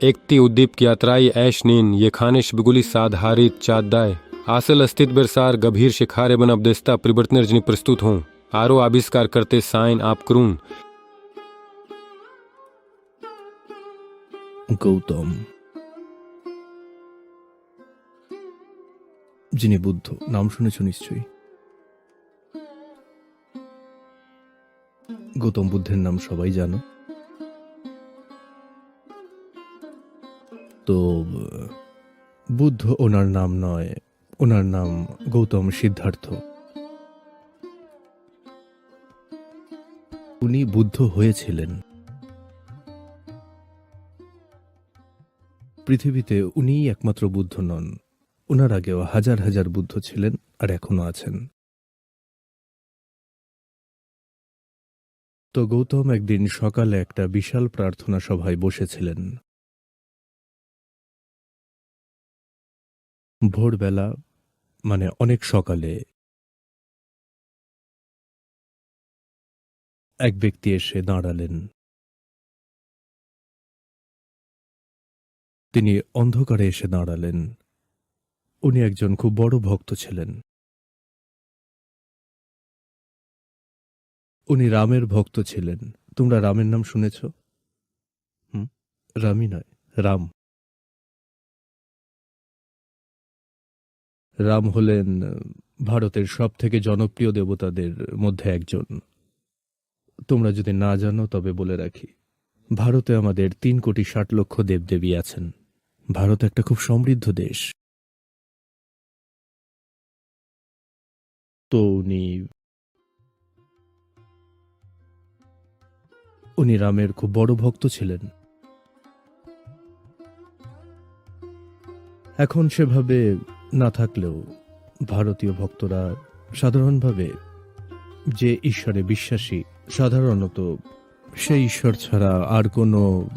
একটি উদ্দীপ यात्राई ऐश नीन ये खानिश बिगुली साधारित चादाय आसल अस्तित बेरसार गंभीर शिखारे बन अबदेस्ता परिवर्तन रजनी प्रस्तुत हों आरो आविष्कार करते साइन आप करून গৌতম যিনি বুদ্ধ নাম শুনেছ নিশ্চয়ই গৌতম বুদ্ধের নাম সবাই জানো তো, বুদ্ধ ওনার নাম নয়, ওনার নাম গৌতম সিদ্ধার্থ। উনি বুদ্ধ হয়েছিলেন। পৃথিবীতে উনিই একমাত্র বুদ্ধ নন ওনার আগেও হাজার হাজার বুদ্ধ ছিলেন আর এখনও আছেন। তো গৌতম একদিন সকালে একটা বিশাল প্রার্থনা সভায় বসেছিলেন। ভোরবেলা মানে অনেক সকালে, এক ব্যক্তি এসে দাঁড়ালেন। তিনি অন্ধকারে এসে দাঁড়ালেন। উনি একজন খুব বড় ভক্ত ছিলেন। উনি রামের ভক্ত ছিলেন। তোমরা রামের নাম শুনেছ? রামই নয়, রাম। রাম হলেন ভারতের সব থেকে জনপ্রিয় দেবতাদের মধ্যে একজন। তোমরা যদি না জানো, তবে বলে রাখি, ভারতে আমাদের তিন কোটি ষাট লক্ষ দেবদেবী আছেন। ভারত একটা খুব সমৃদ্ধ দেশ। তো উনি উনি রামের খুব বড় ভক্ত ছিলেন। এখন সেভাবে না থাকলেও ভারতীয় ভক্তরা সাধারণভাবে যে ঈশ্বরে বিশ্বাসী, সাধারণত সেই ঈশ্বর ছাড়া আর কোনো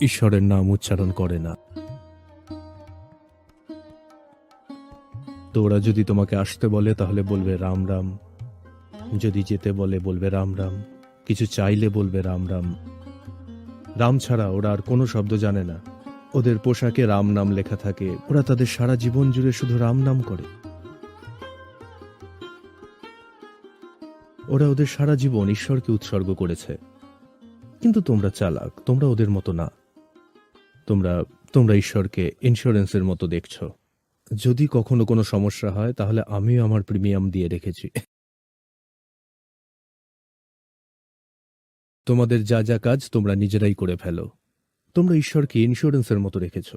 ঈশ্বরের নাম উচ্চারণ করে না। তো ওরা যদি তোমাকে আসতে বলে, তাহলে বলবে রাম রাম। যদি যেতে বলে, বলবে রাম রাম। কিছু চাইলে বলবে রাম রাম। রাম ছাড়া ওরা আর কোনো শব্দ জানে না। ওদের পোশাকে রাম নাম লেখা থাকে। ওরা তাদের সারা জীবন জুড়ে শুধু রাম নাম করে। ওরা ওদের সারা জীবন ঈশ্বরকে উৎসর্গ করেছে। কিন্তু তোমরা চালাক, তোমরা ওদের মতো না। তোমরা তোমরা ঈশ্বরকে ইন্স্যুরেন্সের মতো দেখছ। যদি কখনো কোনো সমস্যা হয়, তাহলে আমিও আমার প্রিমিয়াম দিয়ে রেখেছি। তোমাদের যা যা কাজ তোমরা নিজেরাই করে ফেলো। তোমরা ঈশ্বরকে ইন্স্যুরেন্সের মতো রেখেছ।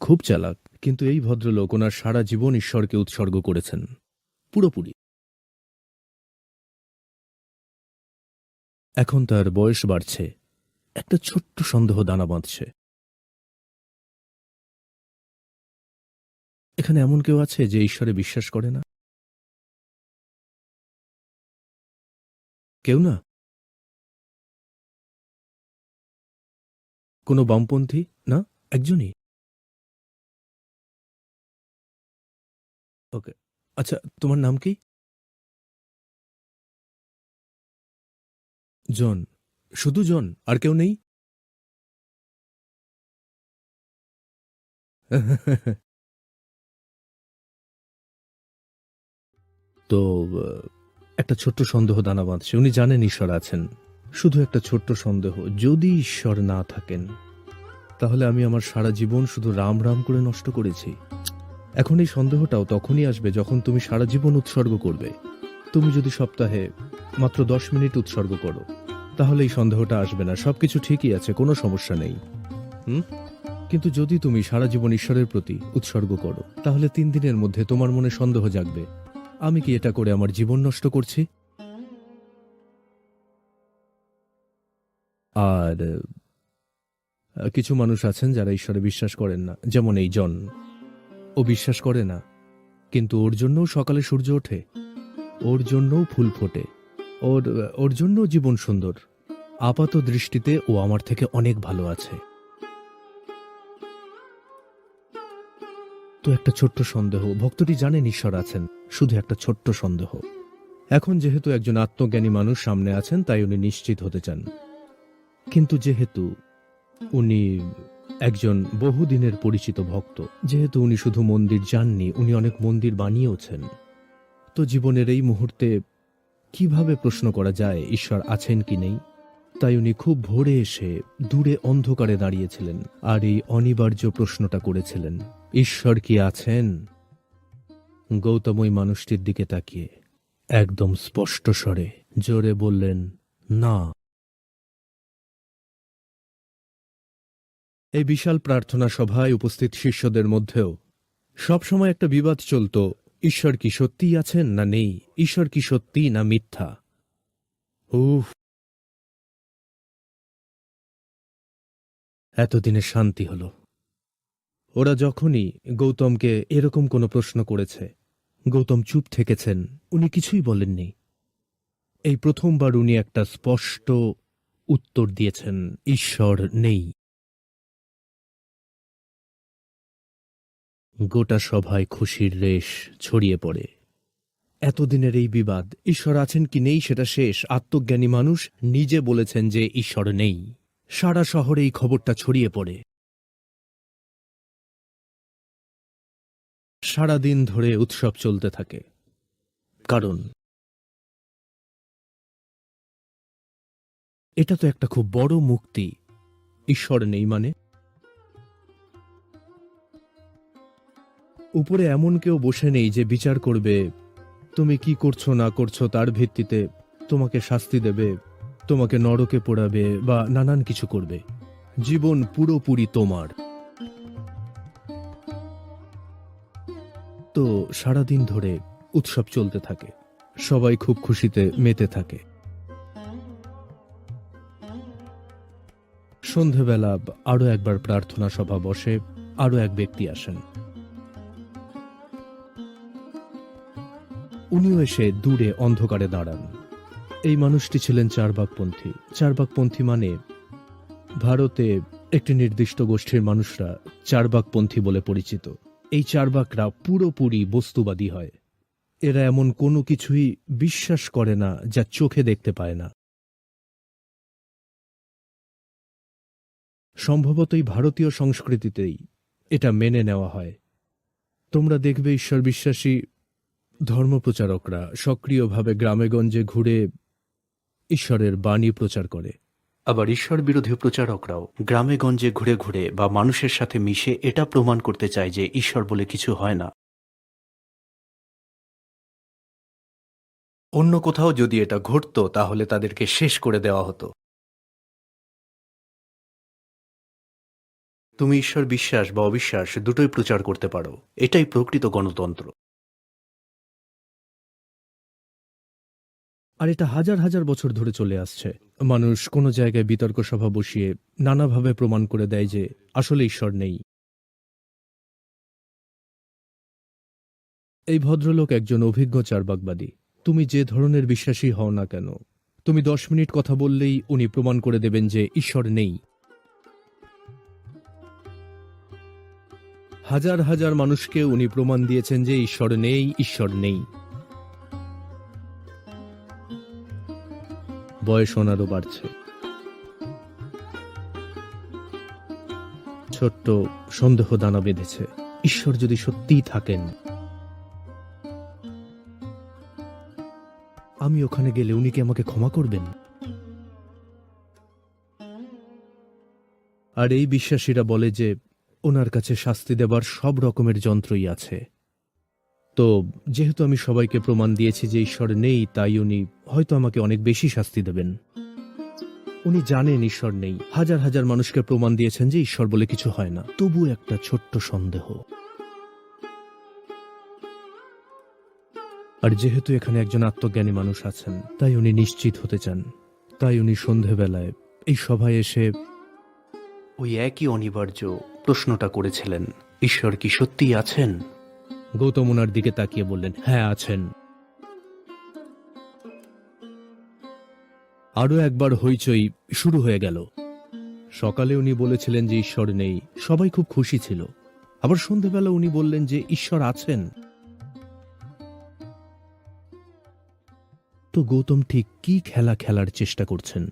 খুব চালাক, কিন্তু এই ভদ্রলোক ওনার সারা জীবন ঈশ্বরকে উৎসর্গ করেছেন। পুরোপুরি। এখন তার বয়স বাড়ছে। একটা ছোট্ট সন্দেহ দানা বাঁধছে। এখানে এমন কেউ আছে যে ঈশ্বরে বিশ্বাস করে না? কেউ না? কোনো বামপন্থী, না? একজনই? ওকে আচ্ছা তোমার নাম কি? জন, শুধু জন, আর কেউ নেই? তো একটা ছোট্ট সন্দেহ দানা বাঁধছে উনি জানেন ঈশ্বর আছেন। শুধু একটা ছোট্ট সন্দেহ, যদি ঈশ্বর না থাকেন, তাহলে আমি আমার সারা জীবন শুধু রাম রাম করে নষ্ট করেছি। এখন এই সন্দেহটাও তখনই আসবে যখন তুমি সারা জীবন উৎসর্গ করবে। তুমি যদি সপ্তাহে মাত্র দশ মিনিট উৎসর্গ করো, তাহলে এই সন্দেহটা আসবে না। সবকিছু ঠিকই আছে, কোনো সমস্যা নেই। হুম? কিন্তু যদি তুমি সারা জীবন ঈশ্বরের প্রতি উৎসর্গ করো, তাহলে তিন দিনের মধ্যে তোমার মনে সন্দেহ জাগবে। আমি কি এটা করে আমার জীবন নষ্ট করছি? আর কিছু মানুষ আছেন যারা ঈশ্বরে বিশ্বাস করেন না। যেমন এই জন। ও বিশ্বাস করে না, কিন্তু ওর জন্যও সকালে সূর্য ওঠে। ওর জন্যও ফুল ফোটে। ওর ওর জন্য জীবন সুন্দর। আপাত দৃষ্টিতে ও আমার থেকে অনেক ভালো আছে। তো একটা ছোট্ট সন্দেহ। ভক্তটি জানেন ঈশ্বর আছেন। শুধু একটা ছোট্ট সন্দেহ। এখন যেহেতু একজন আত্মজ্ঞানী মানুষ সামনে আছেন, তাই উনি নিশ্চিত হতে চান। কিন্তু যেহেতু উনি একজন বহুদিনের পরিচিত ভক্ত, যেহেতু উনি শুধু মন্দির যাননি, উনি অনেক মন্দির বানিয়েওছেন, তো জীবনের এই মুহূর্তে কীভাবে প্রশ্ন করা যায়, ঈশ্বর আছেন কি নেই? তাই উনি খুব ভোরে এসে দূরে অন্ধকারে দাঁড়িয়েছিলেন আর এই অনিবার্য প্রশ্নটা করেছিলেন, ঈশ্বর কি আছেন? গৌতম ওই মানুষটির দিকে তাকিয়ে একদম স্পষ্ট স্বরে জোরে বললেন, না। এই বিশাল প্রার্থনা সভায় উপস্থিত শিষ্যদের মধ্যেও সবসময় একটা বিবাদ চলত, ঈশ্বর কি সত্যিই আছেন না নেই, ঈশ্বর কি সত্যি না মিথ্যা? উফ। এতদিনে শান্তি হল। ওরা যখনই গৌতমকে এরকম কোনো প্রশ্ন করেছে, গৌতম চুপ থেকেছেন, উনি কিছুই বলেননি। এই প্রথমবার উনি একটা স্পষ্ট উত্তর দিয়েছেন, ঈশ্বর নেই। গোটা সভায় খুশির রেশ ছড়িয়ে পড়ে। এতদিনের এই বিবাদ, ঈশ্বর আছেন কি নেই সেটা শেষ। আত্মজ্ঞানী মানুষ নিজে বলেছেন যে ঈশ্বর নেই। সারা শহরে এই খবরটা ছড়িয়ে পড়ে। সারাদিন ধরে উৎসব চলতে থাকে। কারণ এটা তো একটা খুব বড় মুক্তি। ঈশ্বর নেই মানে? উপরে এমন কেউ বসে নেই যে বিচার করবে, তুমি কি করছ না করছ তার ভিত্তিতে তোমাকে শাস্তি দেবে, তোমাকে নরকে পোড়াবে বা নানান কিছু করবে। জীবন পুরোপুরি তোমার। তো সারাদিন ধরে উৎসব চলতে থাকে, সবাই খুব খুশিতে মেতে থাকে। সন্ধেবেলা আরও একবার প্রার্থনা সভা বসে, আরও এক ব্যক্তি আসেন। উনিও এসে দূরে অন্ধকারে দাঁড়ান। এই মানুষটি ছিলেন চারবাকপন্থী। চারবাকপন্থী মানে ভারতে একটি নির্দিষ্ট গোষ্ঠীর মানুষরা চারবাকপন্থী বলে পরিচিত। এই চারবাকরা পুরোপুরি বস্তুবাদী হয়। এরা এমন কোনো কিছুই বিশ্বাস করে না যা চোখে দেখতে পায় না। সম্ভবতই ভারতীয় সংস্কৃতিতেই এটা মেনে নেওয়া হয়। তোমরা দেখবে ঈশ্বর বিশ্বাসী ধর্মপ্রচারকরা সক্রিয়ভাবে গ্রামেগঞ্জে ঘুরে ঈশ্বরের বাণী প্রচার করে। আবার ঈশ্বর বিরোধী প্রচারকরাও গ্রামে গঞ্জে ঘুরে ঘুরে বা মানুষের সাথে মিশে এটা প্রমাণ করতে চায় যে ঈশ্বর বলে কিছু হয় না। অন্য কোথাও যদি এটা ঘটত, তাহলে তাদেরকে শেষ করে দেওয়া হতো। তুমি ঈশ্বর বিশ্বাস বা অবিশ্বাস দুটোই প্রচার করতে পারো। এটাই প্রকৃত গণতন্ত্র। আর এটা হাজার হাজার বছর ধরে চলে আসছে। মানুষ কোনো জায়গায় বিতর্ক সভা বসিয়ে নানাভাবে প্রমাণ করে দেয় যে আসলে ঈশ্বর নেই। এই ভদ্রলোক একজন অভিজ্ঞ চারবাকবাদী তুমি যে ধরনের বিশ্বাসী হও না কেন? তুমি দশ মিনিট কথা বললেই উনি প্রমাণ করে দেবেন যে ঈশ্বর নেই। হাজার হাজার মানুষকে উনি প্রমাণ দিয়েছেন যে ঈশ্বর নেই ঈশ্বর নেই। বয়স ওনারও বাড়ছে। ছোট্ট সন্দেহ দানা বেঁধেছে। ঈশ্বর যদি সত্যিই থাকেন, আমি ওখানে গেলে উনি কি আমাকে ক্ষমা করবেন? আর এই বিশ্বাসীরা বলে যে, ওনার কাছে শাস্তি দেবার সব রকমের যন্ত্রই আছে। তো যেহেতু আমি সবাইকে প্রমাণ দিয়েছি যে ঈশ্বর নেই, তাই উনি হয়তো আমাকে অনেক বেশি শাস্তি দেবেন। উনি জানেন ঈশ্বর নেই। হাজার হাজার মানুষকে প্রমাণ দিয়েছেন যে ঈশ্বর বলে কিছু হয় না। তবু একটা ছোট্ট সন্দেহ। আর যেহেতু এখানে একজন আত্মজ্ঞানী মানুষ আছেন, তাই উনি নিশ্চিত হতে চান। তাই উনি সন্ধেবেলায় এই সভায় এসে ওই একই অনিবার্য প্রশ্নটা করেছিলেন, ঈশ্বর কি সত্যিই আছেন? গৌতম ওনার দিকে তাকিয়ে বললেন হ্যাঁ আছেন। আরও একবার হইচই শুরু হয়ে গেল। সকালে উনি বলেছিলেন যে ঈশ্বর নেই সবাই খুব খুশি ছিল। আবার সন্ধেবেলা উনি বললেন যে ঈশ্বর আছেন। তো গৌতম ঠিক কি খেলা খেলার চেষ্টা করছেন?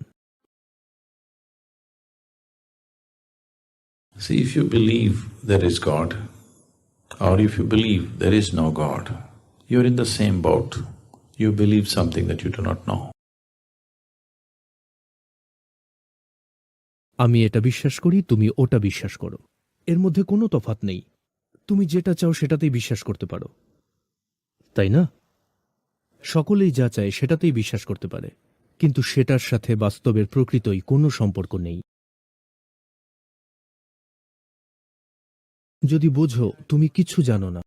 See, if you believe there is God, or if you believe there is no God, you're in the same boat. You believe something that you do not know. আমি এটা বিশ্বাস করি তুমি ওটা বিশ্বাস করো। এর মধ্যে কোনো তফাৎ নেই। তুমি যেটা চাও সেটাতেই বিশ্বাস করতে পারো। তাই না? সকলেই যা চায় সেটাতেই বিশ্বাস করতে পারে। কিন্তু সেটার সাথে বাস্তবের প্রকৃতই কোনো সম্পর্ক নেই। যদি বোঝো তুমি কিছু জানো না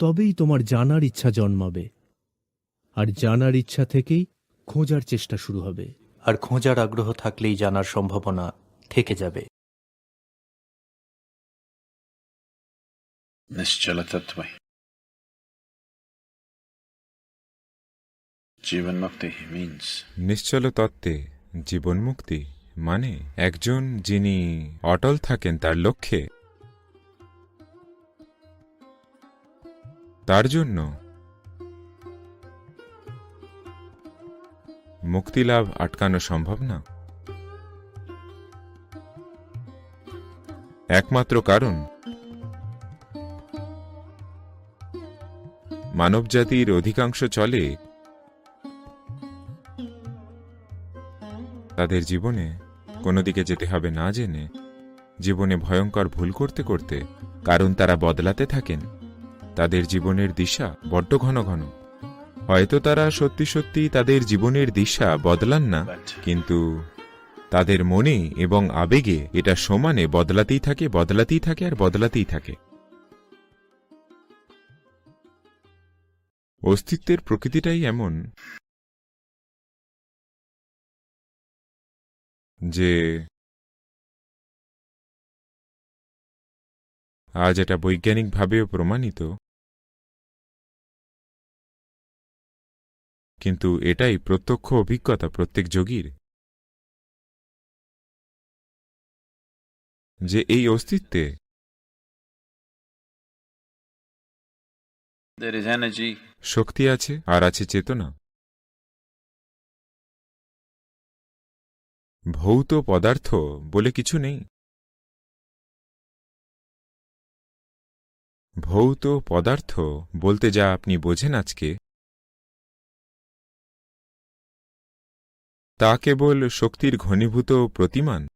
তবেই তোমার জানার ইচ্ছা জন্মাবে আর জানার ইচ্ছা থেকেই খোঁজার চেষ্টা শুরু হবে আর খোঁজার আগ্রহ থাকলেই জানার সম্ভাবনা থেকে যাবে निश्चल तत्व जीवन मुक्ति means নিশ্চল তত্ত্বে জীবন মুক্তি মানে একজন যিনি অটল থাকেন তার লক্ষ্যে। তার জন্য মুক্তিলাভ আটকানো সম্ভব না। একমাত্র কারণ, মানবজাতির অধিকাংশ চলে তাদের জীবনে। কোনো দিকে যেতে হবে না জেনে জীবনে ভয়ঙ্কর ভুল করতে করতে কারণ তারা বদলাতে থাকেন। তাদের জীবনের দিশা বড্ড ঘন ঘন। হয়তো তারা সত্যি সত্যি তাদের জীবনের দিশা বদলান না, কিন্তু তাদের মনে এবং আবেগে এটা সমানে বদলাতেই থাকে বদলাতেই থাকে আর বদলাতেই থাকে। অস্তিত্বের প্রকৃতিটাই এমন। যে আজ এটা বৈজ্ঞানিকভাবেও প্রমাণিত। কিন্তু এটাই প্রত্যক্ষ অভিজ্ঞতা প্রত্যেক যোগীর। যে এই অস্তিত্বে শক্তি আছে আর আছে চেতনা। ভৌত পদার্থ বলে কিছু নেই। ভৌত পদার্থ বলতে যা আপনি বোঝেন আজকে তা কেবল শক্তির ঘনীভূত প্রতিমান।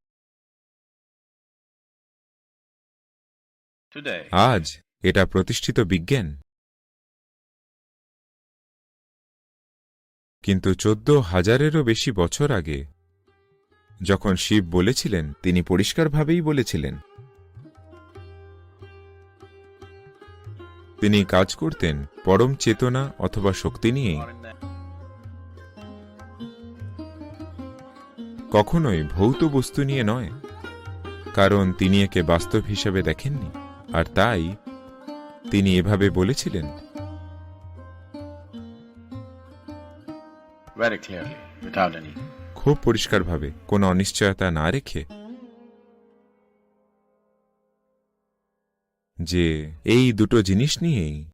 আজ এটা প্রতিষ্ঠিত বিজ্ঞান। কিন্তু চোদ্দ হাজারেরও বেশি বছর আগে যখন শিব বলেছিলেন, তিনি পরিষ্কারভাবেই বলেছিলেন। তিনি কাজ করতেন পরম চেতনা অথবা শক্তি নিয়ে কখনোই ভৌত বস্তু নিয়ে নয়, কারণ তিনি একে বাস্তব হিসেবে দেখেননি, আর তাই তিনি এভাবে বলেছিলেন। Very clearly, without any খুব পরিষ্কারভাবে কোনো অনিশ্চয়তা না রেখে যে এই দুটো জিনিস নিয়েই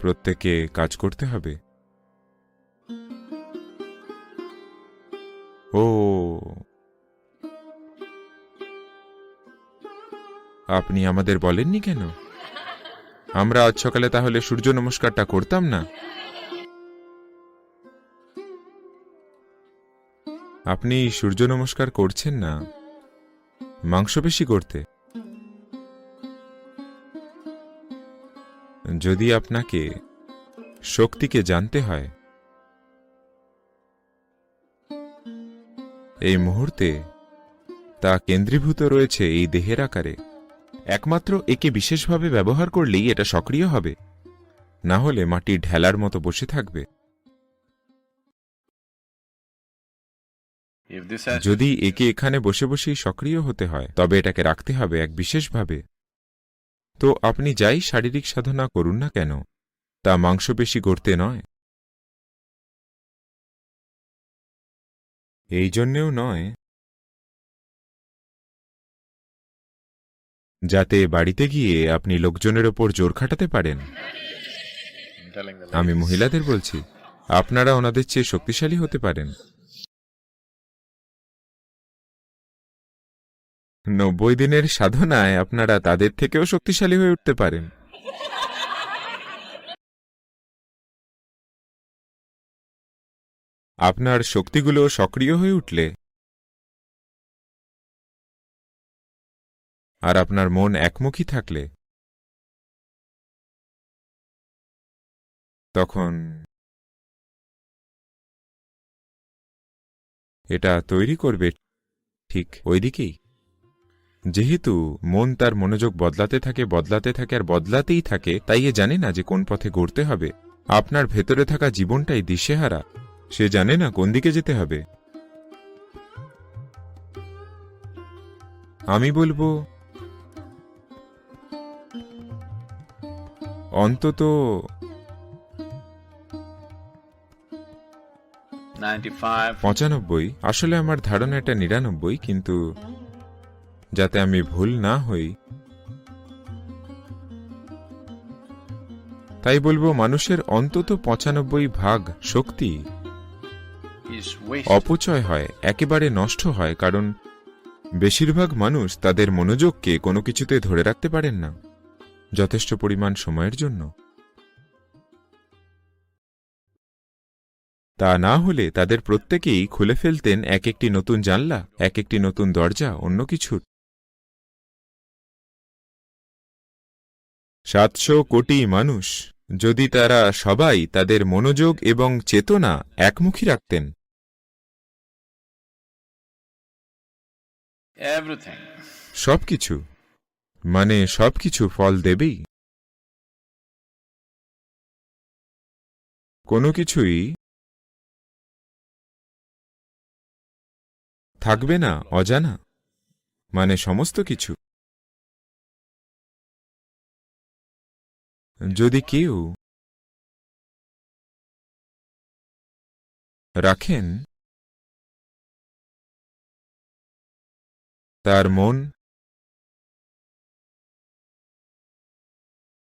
প্রত্যেকে কাজ করতে হবে। ও। আপনি আমাদের বলেননি কেন? আমরা আজ সকালে তাহলে সূর্য নমস্কারটা করতাম না? আপনি সূর্য নমস্কার করছেন না? মাংসপেশি করতে। যদি আপনাকে শক্তিকে জানতে হয়, এই মুহূর্তে তা কেন্দ্রীভূত রয়েছে এই দেহের আকারে। একমাত্র একে বিশেষভাবে ব্যবহার করলেই এটা সক্রিয় হবে। না হলে মাটির ঢেলার মতো বসে থাকবে। যদি একে এখানে বসে বসেই সক্রিয় হতে হয় তবে এটাকে রাখতে হবে এক বিশেষভাবে। তো আপনি যাই শারীরিক সাধনা করুন না কেন তা মাংসপেশি গড়তে নয়। এই জন্যেও নয়। যাতে বাড়িতে গিয়ে আপনি লোকজনের ওপর জোর খাটাতে পারেন। আমি মহিলাদের বলছি আপনারা ওনাদের চেয়ে শক্তিশালী হতে পারেন। নব্বই দিনের সাধনায় আপনারা তাদের থেকেও শক্তিশালী হয়ে উঠতে পারেন। আপনার শক্তিগুলো সক্রিয় হয়ে উঠলে আর আপনার মন একমুখী থাকলে তখন এটা তৈরি করবে ঠিক ওইদিকেই। যেহেতু মন তার মনোযোগ বদলাতে থাকে বদলাতে থাকে আর বদলাতেই থাকে তাই এ জানে না যে কোন পথে গড়তে হবে। আপনার ভেতরে থাকা জীবনটাই দিশেহারা। সে জানে না কোন দিকে যেতে হবে। আমি বলব অন্তত 95. পঁচানব্বই। আসলে আমার ধারণা এটা নিরানব্বই কিন্তু যাতে আমি ভুল না হই। তাই বলব মানুষের অন্তত পঁচানব্বই ভাগ শক্তি অপচয় হয় একেবারে নষ্ট হয় কারণ বেশিরভাগ মানুষ তাদের মনোযোগকে কোনো কিছুতে ধরে রাখতে পারেন না যথেষ্ট পরিমাণ সময়ের জন্য। তা না হলে তাদের প্রত্যেকেই খুলে ফেলতেন এক একটি নতুন জানলা এক একটি নতুন দরজা অন্য কিছুর। সাতশো কোটি মানুষ যদি তারা সবাই তাদের মনোযোগ এবং চেতনা একমুখী রাখতেন. সবকিছু মানে সবকিছু ফল দেবেই। কোনো কিছুই থাকবে না অজানা মানে সমস্ত কিছু। যদি কেউ রাখেন, তার মন,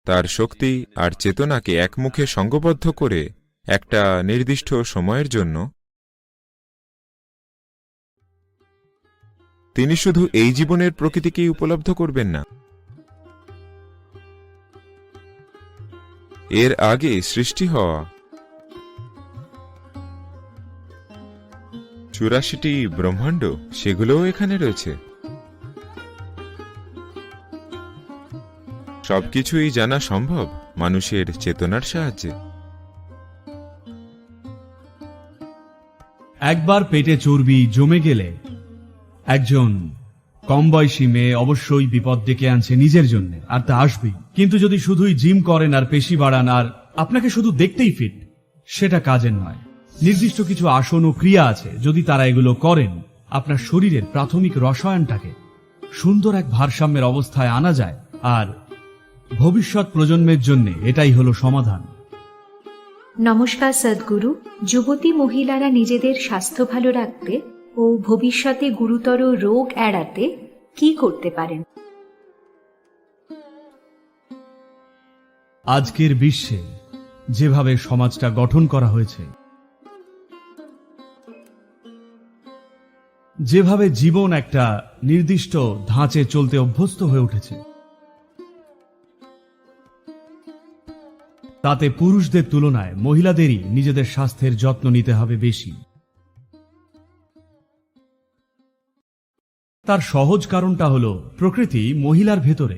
তার শক্তি আর চেতনাকে একমুখে সঙ্গবদ্ধ করে একটা নির্দিষ্ট সময়ের জন্য, তিনি শুধু এই জীবনের প্রকৃতিকেই উপলব্ধ করবেন না। এর আগে সৃষ্টি হওয়া। চুরাশিটি ব্রহ্মাণ্ড, সেগুলোও এখানে রয়েছে। সবকিছুই জানা সম্ভব মানুষের চেতনার সাহায্যে। একবার পেটে চর্বি জমে গেলে একজন কম বয়সী মেয়ে অবশ্যই বিপদ ডেকে আনছে নিজের জন্য, আর তা আসবেই। কিন্তু যদি শুধুই জিম করেন আর পেশি বাড়ান, আর আপনাকে শুধু দেখতেই ফিট সেটা কাজের নয়। নির্দিষ্ট কিছু আসন ও ক্রিয়া আছে, যদি তারা এগুলো করেন, আপনার শরীরের প্রাথমিক রসায়নটাকে সুন্দর এক ভারসাম্যের অবস্থায় আনা যায়, আর ভবিষ্যৎ প্রজন্মের জন্য এটাই হলো সমাধান। নমস্কার, সদ্গুরু। যুবতী মহিলারা নিজেদের স্বাস্থ্য ভালো রাখতে ও ভবিষ্যতে গুরুতর রোগ এড়াতে কি করতে পারেন? আজকের বিশ্বে যেভাবে সমাজটা গঠন করা হয়েছে, যেভাবে জীবন একটা নির্দিষ্ট ধাঁচে চলতে অভ্যস্ত হয়ে উঠেছে, তাতে পুরুষদের তুলনায় মহিলাদেরই নিজেদের স্বাস্থ্যের যত্ন নিতে হবে বেশি। তার সহজ কারণটা হল প্রকৃতি মহিলার ভেতরে।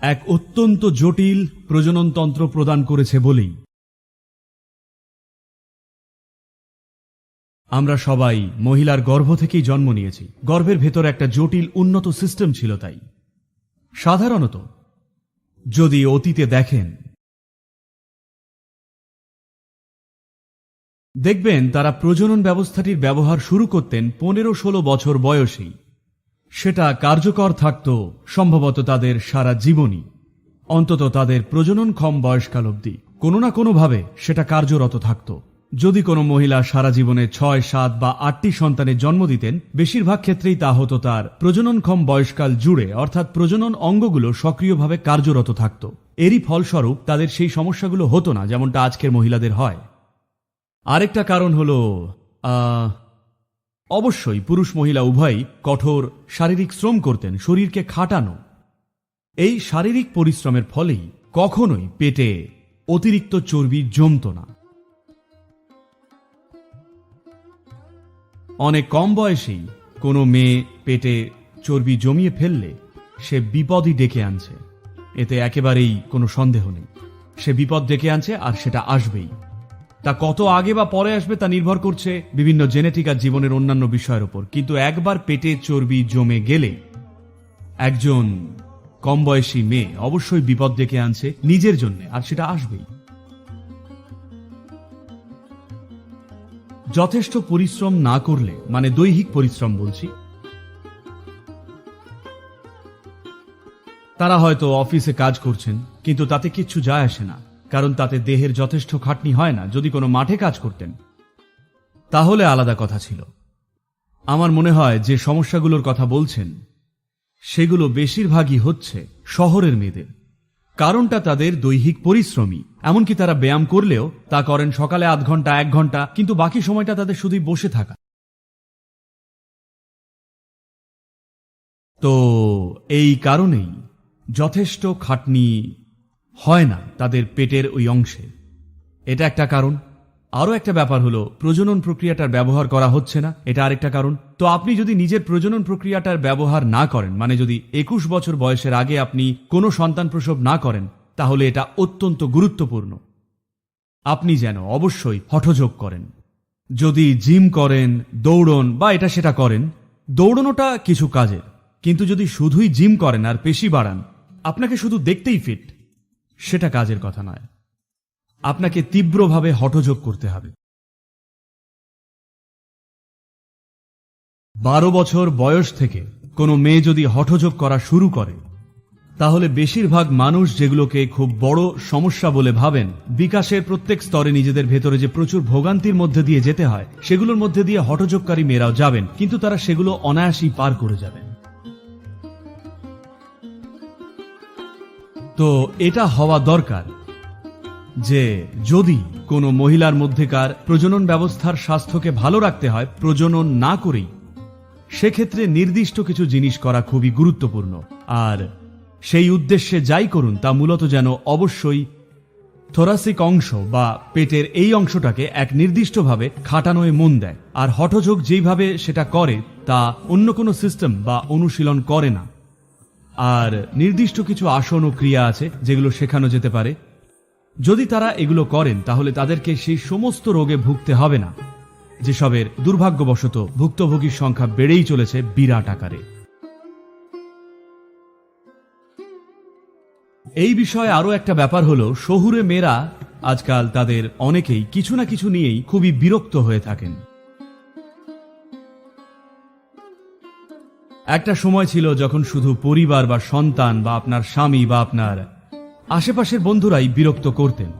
এক অত্যন্ত জটিল প্রজননতন্ত্র প্রদান করেছে বলেই। আমরা সবাই মহিলার গর্ভ থেকেই জন্ম নিয়েছি। গর্ভের ভেতর একটা জটিল উন্নত সিস্টেম ছিল তাই। সাধারণত যদি অতীতে দেখেন, দেখবেন তারা প্রজনন ব্যবস্থাটির ব্যবহার শুরু করতেন পনেরো ষোলো বছর বয়সেই। সেটা কার্যকর থাকত সম্ভবত তাদের সারা জীবনই। অন্তত তাদের প্রজননক্ষম বয়সকাল অবধি। কোনো না কোনোভাবে সেটা কার্যরত থাকত। যদি কোনো মহিলা সারা জীবনে ছয়, সাত বা আটটি সন্তানের জন্ম দিতেন, বেশিরভাগ ক্ষেত্রেই তা হতো তার প্রজননক্ষম বয়সকাল জুড়ে, অর্থাৎ প্রজনন অঙ্গগুলো সক্রিয়ভাবে কার্যরত থাকত। এরই ফলস্বরূপ তাদের সেই সমস্যাগুলো হতো না, যেমনটা আজকের মহিলাদের হয়। আরেকটা কারণ হলো অবশ্যই পুরুষ মহিলা উভয়ই কঠোর শারীরিক শ্রম করতেন, শরীরকে খাটানো। এই শারীরিক পরিশ্রমের ফলেই কখনোই পেটে অতিরিক্ত চর্বি জমত না। অনেক কম বয়সেই কোনো মেয়ে পেটে চর্বি জমিয়ে ফেললে সে বিপদই ডেকে আনছে। এতে একেবারেই কোনো সন্দেহ নেই। সে বিপদ ডেকে আনছে আর সেটা আসবেই। তা কত আগে বা পরে আসবে তা নির্ভর করছে বিভিন্ন জেনেটিক আর জীবনের অন্যান্য বিষয়ের উপর। কিন্তু একবার পেটে চর্বি জমে গেলে একজন কম বয়সী মেয়ে অবশ্যই বিপদ ডেকে আনছে নিজের জন্য, আর সেটা আসবেই। যথেষ্ট পরিশ্রম না করলে মানে দৈহিক পরিশ্রম বলছি, তারা হয়তো অফিসে কাজ করছেন, কিন্তু তাতে কিচ্ছু যায় আসে না। কারণ তাতে দেহের যথেষ্ট খাটনি হয় না, যদি কোনো মাঠে কাজ করতেন। তাহলে আলাদা কথা ছিল। আমার মনে হয় যে সমস্যাগুলোর কথা বলছেন, সেগুলো বেশিরভাগই হচ্ছে শহরের মেয়েদের। কারণটা তাদের দৈহিক পরিশ্রমী এমনকি তারা ব্যায়াম করলেও তা করেন সকালে আধ ঘণ্টা, এক ঘণ্টা, কিন্তু বাকি সময়টা তাদের শুধুই বসে থাকা। তো, এই কারণেই যথেষ্ট খাটনি হয় না তাদের পেটের ওই অংশে। এটা একটা কারণ। আরও একটা ব্যাপার হলো, প্রজনন প্রক্রিয়াটার ব্যবহার করা হচ্ছে না। এটা আরেকটা কারণ। তো আপনি যদি নিজের প্রজনন প্রক্রিয়াটার ব্যবহার না করেন মানে যদি একুশ বছর বয়সের আগে আপনি কোনো সন্তান প্রসব না করেন, তাহলে এটা অত্যন্ত গুরুত্বপূর্ণ। আপনি যেন অবশ্যই হঠযোগ করেন। যদি জিম করেন, দৌড়ন, বা এটা সেটা করেন, দৌড়নোটা কিছু কাজের। কিন্তু যদি শুধুই জিম করেন আর পেশি বাড়ান, আপনাকে শুধু দেখতেই ফিট সেটা কাজের কথা নয়। আপনাকে তীব্রভাবে হঠযোগ করতে হবে। বারো বছর বয়স থেকে কোনো মেয়ে যদি হঠযোগ করা শুরু করে, তাহলে বেশিরভাগ মানুষ যেগুলোকে খুব বড় সমস্যা বলে ভাবেন, বিকাশের প্রত্যেক স্তরে নিজেদের ভেতরে যে প্রচুর ভোগান্তির মধ্যে দিয়ে যেতে হয়, সেগুলোর মধ্যে দিয়ে হঠযোগকারী মেয়েরাও যাবেন, কিন্তু তারা সেগুলো অনায়াসই পার করে যাবেন। তো এটা হওয়া দরকার যে যদি কোনো মহিলার মধ্যেকার প্রজনন ব্যবস্থার স্বাস্থ্যকে ভালো রাখতে হয়, প্রজনন না করেই, সেক্ষেত্রে নির্দিষ্ট কিছু জিনিস করা খুবই গুরুত্বপূর্ণ। আর সেই উদ্দেশ্যে যাই করুন, তা মূলত যেন অবশ্যই থোরাসিক অংশ বা পেটের এই অংশটাকে এক নির্দিষ্টভাবে খাটানোয় মন দেয়। আর হঠযোগ যেইভাবে সেটা করে, তা অন্য কোনো সিস্টেম বা অনুশীলন করে না। আর নির্দিষ্ট কিছু আসন ও ক্রিয়া আছে যেগুলো শেখানো যেতে পারে। যদি তারা এগুলো করেন, তাহলে তাদেরকে সেই সমস্ত রোগে ভুগতে হবে না। যেসবের দুর্ভাগ্যবশত ভুক্তভোগীর সংখ্যা বেড়েই চলেছে বিরাট আকারে। এই বিষয়ে আরও একটা ব্যাপার হলো, শহুরে মেয়েরা আজকাল তাদের অনেকেই কিছু না কিছু নিয়েই খুবই বিরক্ত হয়ে থাকেন। একটা সময় ছিল যখন শুধু পরিবার বা সন্তান বা আপনার স্বামী বা আপনার আশেপাশের বন্ধুরাই বিরক্ত করতেন।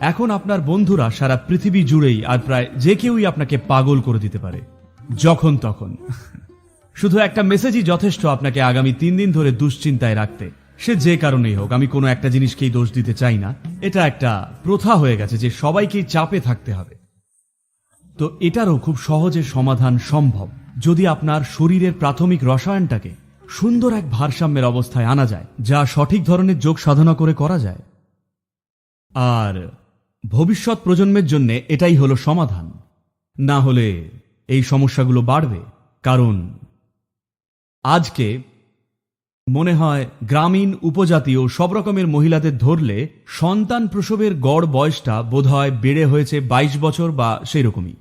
এখন আপনার বন্ধুরা সারা পৃথিবী জুড়েই আর প্রায় যে কেউই আপনাকে পাগল করে দিতে পারে। যখন তখন। শুধু একটা মেসেজই যথেষ্ট আপনাকে আগামী তিন দিন ধরে দুশ্চিন্তায় রাখতে। সে যে কারণেই হোক, আমি কোনো একটা জিনিসকেই দোষ দিতে চাই না। এটা একটা প্রথা হয়ে গেছে যে সবাইকেই চাপে থাকতে হবে। তো এটারও খুব সহজে সমাধান সম্ভব। যদি আপনার শরীরের প্রাথমিক রসায়নটাকে সুন্দর এক ভারসাম্যের অবস্থায় আনা যায়, যা সঠিক ধরনের যোগ সাধনা করে করা যায়। আর ভবিষ্যৎ প্রজন্মের জন্য এটাই হলো সমাধান। না হলে এই সমস্যাগুলো বাড়বে, কারণ আজকে মনে হয় গ্রামীণ উপজাতীয় সব রকমের মহিলাদের ধরলে সন্তান প্রসবের গড় বয়সটা বোধহয় বেড়ে হয়েছে ২২ বছর বা সেই রকমই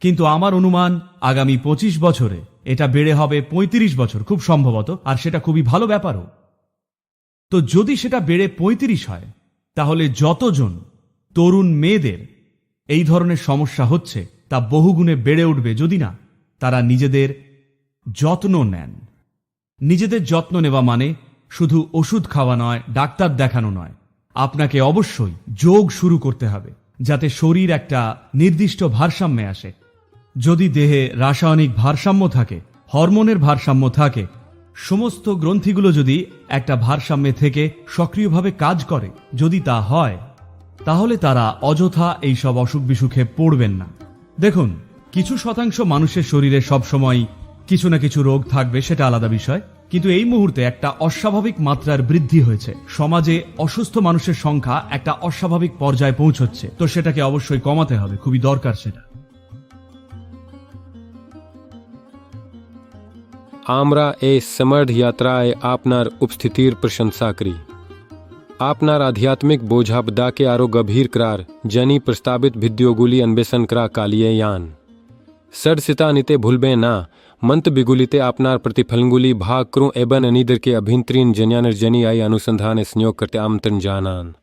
কিন্তু আমার অনুমান আগামী ২৫ বছরে এটা বেড়ে হবে ৩৫ বছর, খুব সম্ভবত, আর সেটা খুবই ভালো ব্যাপারও। তো যদি সেটা বেড়ে ৩৫ হয়, তাহলে যতজন তরুণ মেয়েদের এই ধরনের সমস্যা হচ্ছে, তা বহুগুণে বেড়ে উঠবে। যদি না, তারা নিজেদের যত্ন নেন। নিজেদের যত্ন নেওয়া মানে শুধু ওষুধ খাওয়া নয়, ডাক্তার দেখানো নয়। আপনাকে অবশ্যই যোগ শুরু করতে হবে, যাতে শরীর একটা নির্দিষ্ট ভারসাম্যে আসে। যদি দেহে রাসায়নিক ভারসাম্য থাকে, হরমোনের ভারসাম্য থাকে, সমস্ত গ্রন্থিগুলো যদি একটা ভারসাম্যে থেকে সক্রিয়ভাবে কাজ করে, যদি তা হয়, তাহলে তারা অযথা এই সব অসুখ বিসুখে পড়বেন না। দেখুন, কিছু শতাংশ মানুষের শরীরে সবসময় কিছু না কিছু রোগ থাকবে, সেটা আলাদা বিষয়। কিন্তু এই মুহূর্তে একটা অস্বাভাবিক মাত্রার বৃদ্ধি হয়েছে। সমাজে অসুস্থ মানুষের সংখ্যা একটা অস্বাভাবিক পর্যায়ে পৌঁছচ্ছে। তো সেটাকে অবশ্যই কমাতে হবে, খুবই দরকার সেটা। આમરા એ સમર્ધ યાત્રાએ આપનાર ઉપસ્થિતિર પ્રશંસા કરી આપનાર આધ્યાત્મિક બોઝા બધા કે આરો ગંભીર કરાર જેની પ્રસ્તાવિત ભિદ્યોગુલી અન્વેષણ કરા કાલિયે યાન સડસિતા નિતે ભૂલબે ના મંત બિગુલિતે આપનાર प्रतिफलंगुली भाग करूँ एबन अनिदर के अभिंतरीन जन्यानर जनी आई अनुसंधान स्नियोग करते आमंत्रण जानान